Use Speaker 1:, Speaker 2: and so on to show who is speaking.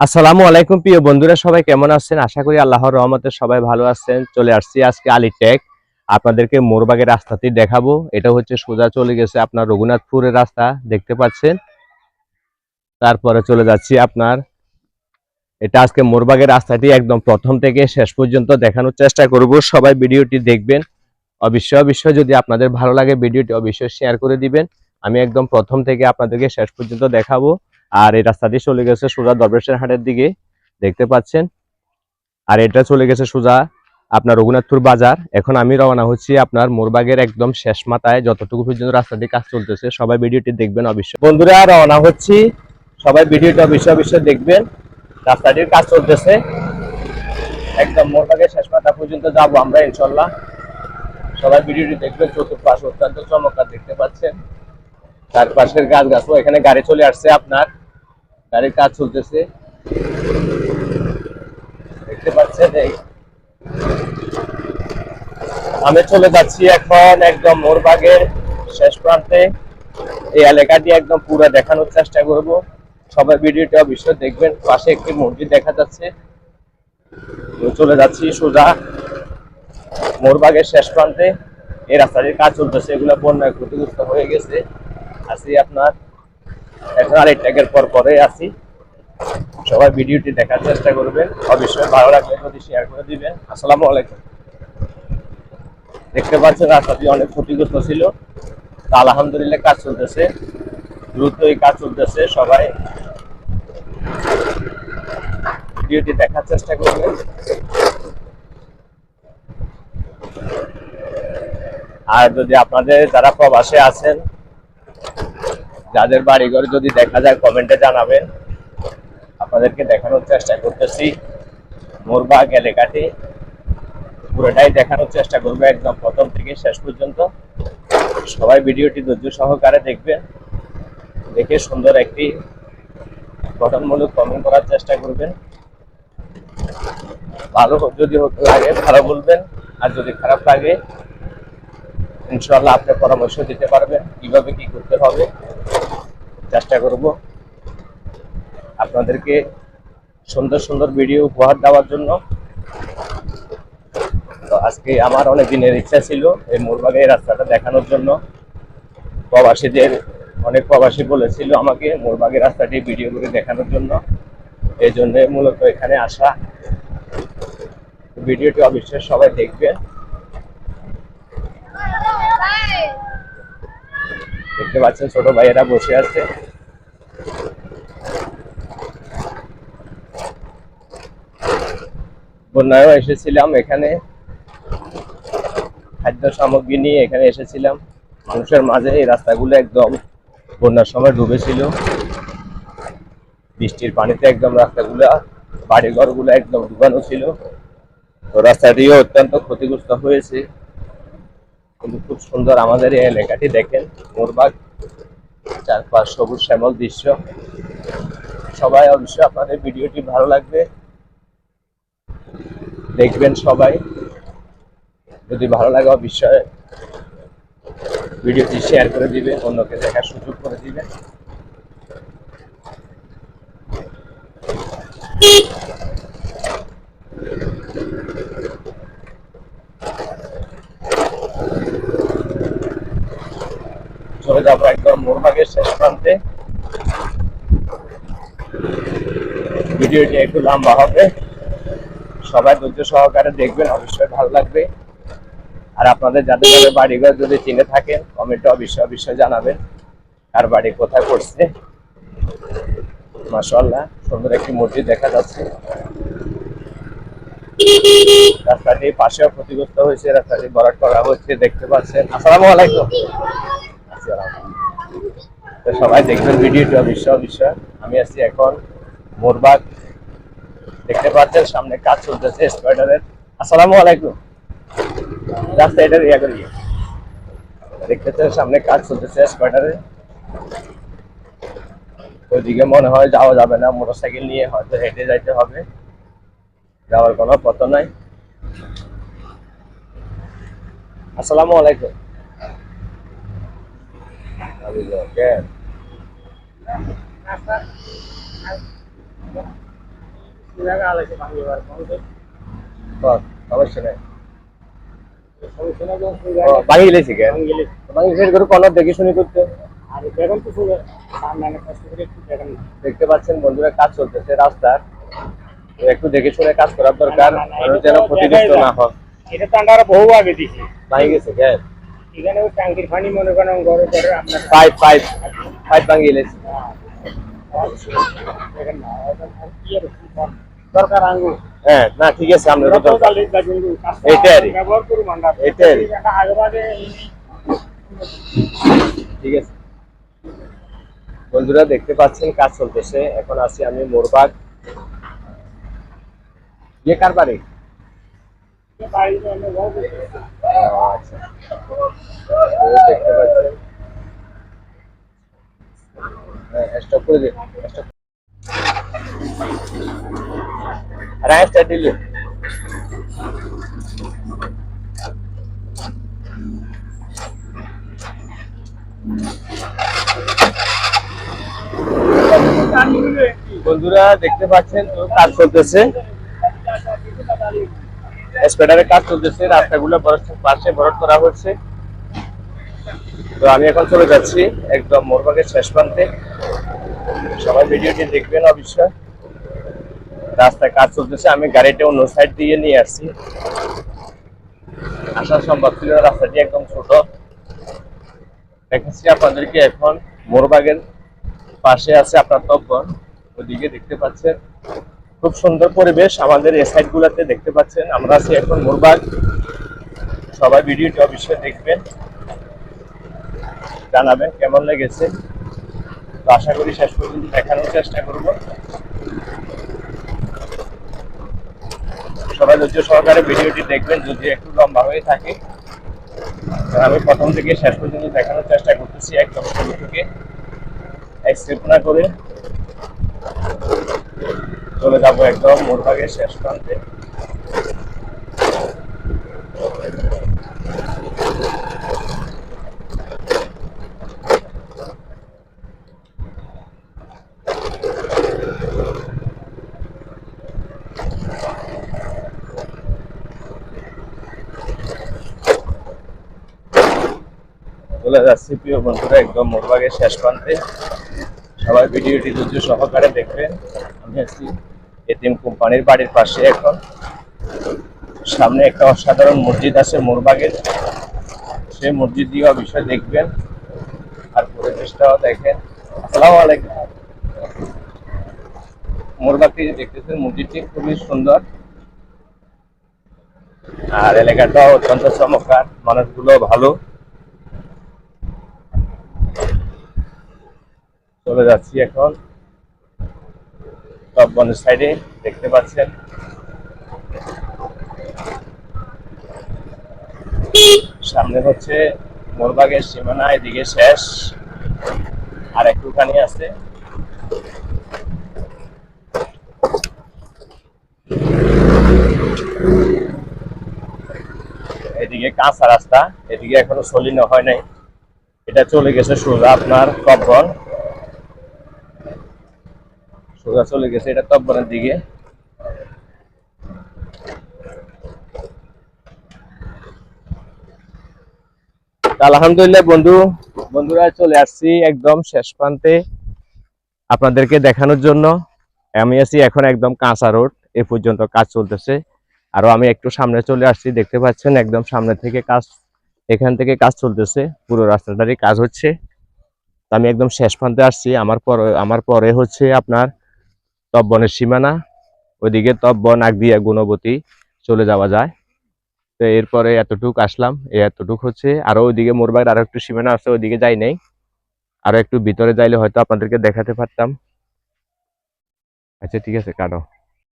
Speaker 1: আসসালামু আলাইকুম প্রিয় বন্ধুরা, সবাই কেমন আছেন? আশা করি আল্লাহর রহমতে সবাই ভালো আছেন। চলে আসছি আজকে আলিটেক। আপনাদেরকে মোরবাগের রাস্তাটি দেখাবো। এটা হচ্ছে সোজা চলে গেছে আপনার রঘুনাথপুরের রাস্তা, দেখতে পাচ্ছেন? তারপরে চলে যাচ্ছি আপনার, এটা আজকে মোরবাগের রাস্তাটি একদম প্রথম থেকে শেষ পর্যন্ত দেখানোর চেষ্টা করব। সবাই ভিডিওটি দেখবেন। অবশ্যই অবশ্যই যদি আপনাদের ভালো লাগে ভিডিওটি অবশ্যই শেয়ার করে দিবেন। আমি একদম প্রথম থেকে আপনাদেরকে শেষ পর্যন্ত দেখাবো। আর এই রাস্তাটি চলে গেছে সোজা দরবেশের হাটের দিকে, দেখতে পাচ্ছেন? আর এটা চলে গেছে সোজা আপনার রঘুনাথপুর বাজার। এখন আমি রওনা হচ্ছি আপনার মোরবাগের একদম শেষ মাথায়, যতটুকু পর্যন্ত রাস্তাটি কাজ চলতেছে, সবাই ভিডিওটি দেখবেন অবশ্যই। বন্ধুরা, রওনা হচ্ছি। সবাই ভিডিওটি অবশ্যই অবশ্যই দেখবেন। রাস্তাটির কাজ চলতেছে। একদম মোরবাগের শেষ মাথা পর্যন্ত যাব আমরা, ইনশাল্লাহ। সবাই ভিডিওটি দেখবেন, চতুর্পাশ অত্যন্ত চমৎকার দেখতে পাচ্ছেন। তার পাশের গাছ গাছও এখানে গাড়ি চলে আসছে আপনার। গাড়ির কাজ চলতেছে। দেখতে পাচ্ছেন এই। আমি চলে যাচ্ছি এখন একদম মোরবাগের শেষ প্রান্তে। এই এলাকাটি একদম পুরো দেখানোর চেষ্টা করব। সবাই ভিডিওটা অবশ্যই দেখবেন। পাশে একটি মসজিদ দেখা যাচ্ছে। চলে যাচ্ছি সোজা মোরবাগের শেষ প্রান্তে। এই রাস্তাটির কাজ চলতেছে, এগুলো বন্যায় ক্ষতিগ্রস্ত হয়ে গেছে। আছি আপনার এখন আরেক ট্যাগের পর পরে আছি। সবাই ভিডিওটি দেখার চেষ্টা করবেন অবশ্যই ভালো লাগলে যদি শেয়ার করে দিবেন। আসসালামু আলাইকুম। দেখতে পাচ্ছেন রাস্তাটি অনেক ক্ষতিগ্রস্ত ছিল। তা আলহামদুলিল্লাহ কাজ চলতেছে। দ্রুত এই কাজ চলতেছে সবাই। ভিডিওটি দেখার চেষ্টা করবেন আর যদি আপনাদের যারা প্রবাসে আছেন যাদের বাড়িঘর যদি দেখা যায় কমেন্টে জানাবেন। আপনাদেরকে দেখানোর চেষ্টা করতেছি। মোরবাগ এলাকাটি পুরোটাই দেখানোর চেষ্টা করব একদম প্রথম থেকে শেষ পর্যন্ত। সবাই ভিডিওটি ধৈর্য সহকারে দেখবেন। দেখে সুন্দর একটি গঠনমূলক কমেন্ট করার চেষ্টা করবেন। ভালো যদি লাগে, ভালো বলবেন। আর যদি খারাপ লাগে ইনশাল্লাহ আপনি পরামর্শ দিতে পারবেন। কীভাবে কি করতে হবে। চেষ্টা করব। আপনাদেরকে সুন্দর সুন্দর ভিডিও উপহার দেওয়ার জন্য। তো আজকে আমার অনেক দিনের ইচ্ছা ছিল এই মোরবাগে রাস্তাটা দেখানোর জন্য। প্রবাসীদের, অনেক প্রবাসী বলেছিল আমাকে মোরবাগের রাস্তাটি ভিডিও করে দেখানোর জন্য। এই জন্য মূলত এখানে আসা। ভিডিওটি অবশ্যই সবাই দেখবেন। দেখতে পাচ্ছেন ছোট ভাইয়েরা বসে আছে। বন্যায়ও এসেছিলাম এখানে। খাদ্য সামগ্রী নিয়ে এখানে এসেছিলাম। মানুষের মাঝে এই রাস্তাগুলো একদম বন্যার সময় ডুবেছিল। বৃষ্টির পানিতে একদম রাস্তাগুলো বাড়ি ঘরগুলো একদম ডুবানো ছিল। তো রাস্তাটিও অত্যন্ত ক্ষতিগ্রস্ত হয়েছে। কিন্তু খুব সুন্দর আমাদের এই এলাকাটি দেখেন, মোরবাগ, চারপাশ সবুজ শ্যামল দৃশ্য। সবাই অবশ্যই আপনাদের ভিডিওটি ভালো লাগবে, দেখবেন সবাই। যদি ভালো লাগে অবশ্যই ভিডিওটি শেয়ার করে দিবে অন্যকে দেখার সুযোগ করে দিবে চলে যাব একদম মোরবাগের শেষ প্রান্তে। ভিডিওটি একটু লম্বা হবে। সবাই ধৈর্য সহকারে দেখবেন, অবশ্যই ভালো লাগবে। আর আপনাদের যাদের যাদের বাড়িঘর যদি চিনে থাকেন কমেন্টে অবশ্যই অবশ্যই জানাবেন আর বাড়ি কোথায় পড়ছে। মাসাল্লাহ সুন্দর একটি মসজিদ দেখা যাচ্ছে। রাস্তাটি পাশেও ক্ষতিগ্রস্ত হয়েছে, রাস্তাটি বরাট করা হচ্ছে, দেখতে পাচ্ছেন। আসসালামু আলাইকুম। তো সবাই দেখবেন ভিডিওটি অবশ্যই অবশ্যই আমি আছি এখন মোরবাগ। দেখতে পাচ্ছেন সামনে কাজ চলতেছে স্পাইডারের আসসালামু আলাইকুম। রাস্তা এটা ইয়া করি। দেখতেছেন সামনে কাজ চলতেছে স্পাইডারের ওইদিকে মনে হয় যাওয়া যাবে না, মোটরসাইকেল নিয়ে হয়তো হেঁটে যাইতে হবে। যাওয়ার কোনো পথ নাই। আসসালামু আলাইকুম কেন
Speaker 2: জায়গা আলাইছে ভাঙি এবার মানুষের
Speaker 1: কর, দেখে শুনি করতে
Speaker 2: আর
Speaker 1: দেখতে পাচ্ছেন বন্ধুরা কাজ চলতেছে রাস্তার একটু দেখে শুনে কাজ করার দরকার যেন ক্ষতিগ্রস্ত না হয়
Speaker 2: এটা তো আমরা বহু আগে দিছি
Speaker 1: ভাঙি গেছে।
Speaker 2: এখানে ওই ট্যাঙ্কির পানি মনে করেন আপনার
Speaker 1: পাইপ পাইপ পাইপ ভাঙি গেলেছি
Speaker 2: দেখেন না এখন আর কি আর কি। কর- দরকার
Speaker 1: হ্যাঁ না ঠিক আছে আমরা তো ঠিক আছে। বন্ধুরা দেখতে পাচ্ছেন কাজ চলতেছে। এখন আছি আমি মোরবাগ। ইয়ে কার বাড়ি? আচ্ছা দেখতে পাচ্ছেন স্টপ করে স্টার্ট বন্ধুরা দেখতে পাচ্ছেন তো কাজ চলতেছে। স্পেডারের কাজ চলতেছে, রাস্তাগুলো পাশে বরট করা হচ্ছে তো আমি এখন চলে যাচ্ছি একদম মোরবাগের শেষ প্রান্তে। সবাই ভিডিওটি দেখবেন, অবশ্যই। রাস্তায় কাজ চলতেছে, আমি গাড়িটা অন্য সাইড দিয়ে নিয়ে আসছি। আসা সম্ভব ছিল রাস্তাটি একদম ছোট। দেখাচ্ছি আপনাদেরকে এখন মোরবাগের পাশে আছে আপনার তপন ওদিকে দেখতে পাচ্ছেন। খুব সুন্দর পরিবেশ আমাদের এই সাইড গুলাতে দেখতে পাচ্ছেন। আমরা আছি এখন মোরবাগ। সবাই ভিডিওটি অবশ্যই দেখবেন, জানাবেন কেমন লেগেছে। তো আশা করি শেষ পর্যন্ত দেখানোর চেষ্টা করব। সবাই ধৈর্য সহকারে ভিডিওটি দেখবেন, যদি একটু লম্বা হয়ে থাকে। আমি প্রথম থেকে শেষ পর্যন্ত দেখানোর চেষ্টা করতেছি, একদম শুরু থেকে। না করে। চলে যাব একদম মোরবাগের শেষ প্রান্তে। চলে যাচ্ছি প্রিয় বন্ধুরা, একদম মোরবাগের শেষ প্রান্তে। সবাই ভিডিওটি ধৈর্য সহকারে দেখবেন। আমি আছি এতিম কোম্পানির বাড়ির পাশে এখন। সামনে একটা অসাধারণ মসজিদ আছে মোরবাগের। সেই মসজিদ দিয়ে অবশ্যই দেখবেন আর পরিবেশটাও দেখেন। আসসালামু আলাইকুম। মোরবাগটি দেখতেছেন মসজিদটি খুবই সুন্দর। আর এলাকাটাও অত্যন্ত চমৎকার, মানুষগুলো ভালো। চলে যাচ্ছি এখন। টপ বনের সাইডে দেখতে পাচ্ছেন। সামনে হচ্ছে মোরবাগের সীমানা, এদিকে শেষ। আর একটুখানি আছে। এদিকে কাঁচা রাস্তা, এদিকে এখনও সলিনো হয় নাই। এটা চলে গেছে সোজা আপনার কব্বন সোজা চলে গেছে, এটা দিকে। আলহামদুলিল্লাহ বন্ধু, বন্ধুরা চলে আসছি একদম শেষ প্রান্তে আপনাদেরকে দেখানোর জন্য। আমি আছি এখন একদম কাঁচা রোড, এ পর্যন্ত কাজ চলতেছে। আরও আমি একটু সামনে চলে আসছি, দেখতে পাচ্ছেন একদম সামনে থেকে কাজ, এখান থেকে কাজ চলতেছে, পুরো রাস্তাটারই কাজ হচ্ছে। আমি একদম শেষ প্রান্তে আসছি, আমার পরে আমার পরে হচ্ছে আপনার তব্বনের সীমানা, ওইদিকে বন আগ দিয়ে গুণবতী চলে যাওয়া যায়। তো এরপরে এতটুক আসলাম এই এতটুক হচ্ছে। আরও ওইদিকে মোরবাগের আরও একটু সীমানা আছে, ওইদিকে যাই নেই। আরও একটু ভিতরে যাইলে হয়তো আপনাদেরকে দেখাতে পারতাম। আচ্ছা ঠিক আছে, কাটো।